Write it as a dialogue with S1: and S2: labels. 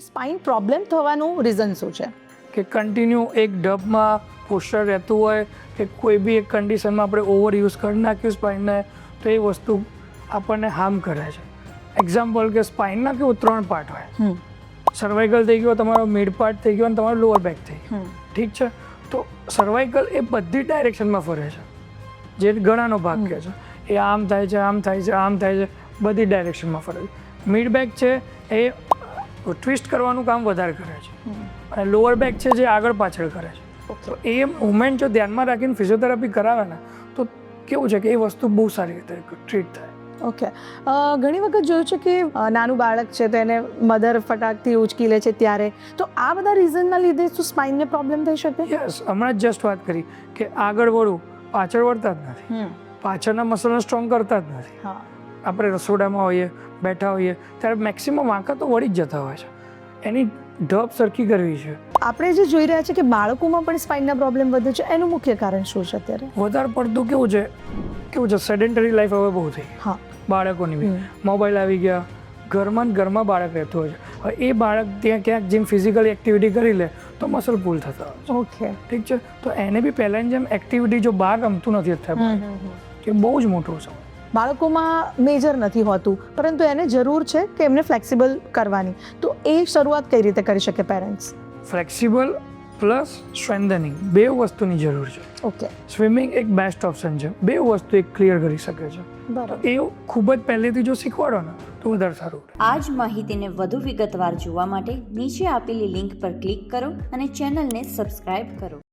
S1: Spine problem થવાનું reason શું છે?
S2: કે કન્ટિન્યુ એક ડબમાં પોસ્ચર રહેતું હોય કે કોઈ બી એક કન્ડિશનમાં આપણે ઓવર યુઝ કરી નાખ્યું સ્પાઇનને તો એ વસ્તુ આપણને હાર્મ કરે છે. એક્ઝામ્પલ કે સ્પાઇનના કેવું ત્રણ પાર્ટ હોય. સર્વાઇકલ થઈ ગયો તમારો મિડ પાર્ટ થઈ ગયો અને તમારો લોઅર બેક થઈ ગયો. ઠીક છે? તો સર્વાઇકલ એ બધી ડાયરેક્શનમાં ફરે છે. જે ઘણાનો ભાગ કહે છે. એ આમ થાય છે આમ થાય છે આમ થાય છે બધી ડાયરેક્શનમાં ફરે છે. મિડ બેક છે એ ટ્વિસ્ટ કરવાનું કામ વધારે કરે છે. અને લોઅર બેક છે જે આગળ પાછળ કરે છે. તો એ મુમેન્ટ જો ધ્યાનમાં રાખીને ફિઝિયોથેરાપી કરાવે ને તો કેવું છે કે એ વસ્તુ બહુ સારી રીતે ટ્રીટ થાય.
S1: ઓકે ઘણી વખત જોયું છે કે નાનું બાળક છે તો એને મધર ફટાકથી ઉચકી લે છે ત્યારે. તો આ બધા રીઝનના લીધે શું સ્પાઇનને પ્રોબ્લેમ થઈ શકે?
S2: યસ હમણાં જ જસ્ટ વાત કરી કે આગળ વળવું પાછળ વળતા જ નથી. પાછળના મસલને સ્ટ્રોંગ કરતા જ નથી.
S1: હા.
S2: આપણે રસોડામાં હોઈએ બેઠા હોઈએ ત્યારે મેક્સિમમ વાંકા તો વળી જ જતા હોય છે. એની ઢબ સરખી કરવી છે.
S1: આપણે જે જોઈ રહ્યા છે કે બાળકોમાં પણ સ્પાઇનના પ્રોબ્લેમ વધે છે એનું મુખ્ય કારણ શું છે અત્યારે?
S2: વધારે પડતું કેવું છે કેવું છે સેડેન્ટરી લાઈફ હવે બહુ થઈ
S1: હા.
S2: બાળકોની બી. મોબાઈલ આવી ગયા ઘરમાં ઘરમાં બાળક રહેતું હોય છે. હવે એ બાળક ત્યાં ક્યાંક જેમ ફિઝિકલ એક્ટિવિટી કરી લે તો મસલ પુલ થતા હોય
S1: ઓકે
S2: ઠીક છે? તો એને બી પહેલાંની જેમ એક્ટિવિટી જો બહાર રમતું નથી અત્યારે એ બહુ જ મોટું છે.
S1: બાળકોમાં મેજર નથી હોતું પરંતુ એને જરૂર છે કે એમને ફ્લેક્સિબલ કરવાની. તો એ શરૂઆત કઈ રીતે કરી શકે પેરેન્ટ્સ
S2: ફ્લેક્સિબલ પ્લસ સ્ટ્રેન્થનિંગ બે વસ્તુની જરૂર છે.
S1: ઓકે
S2: સ્વિમિંગ એક બેસ્ટ ઓપ્શન છે. બે વસ્તુ એક ક્લિયર કરી શકે છે.
S1: બરાબર.
S2: એ ખૂબ જ પહેલેથી જો શીખવાડો ને તો વધારે સારું
S3: આ જ માહિતીને વધુ વિગતવાર જોવા માટે નીચે આપેલી લિંક પર ક્લિક કરો અને ચેનલને સબસ્ક્રાઇબ કરો.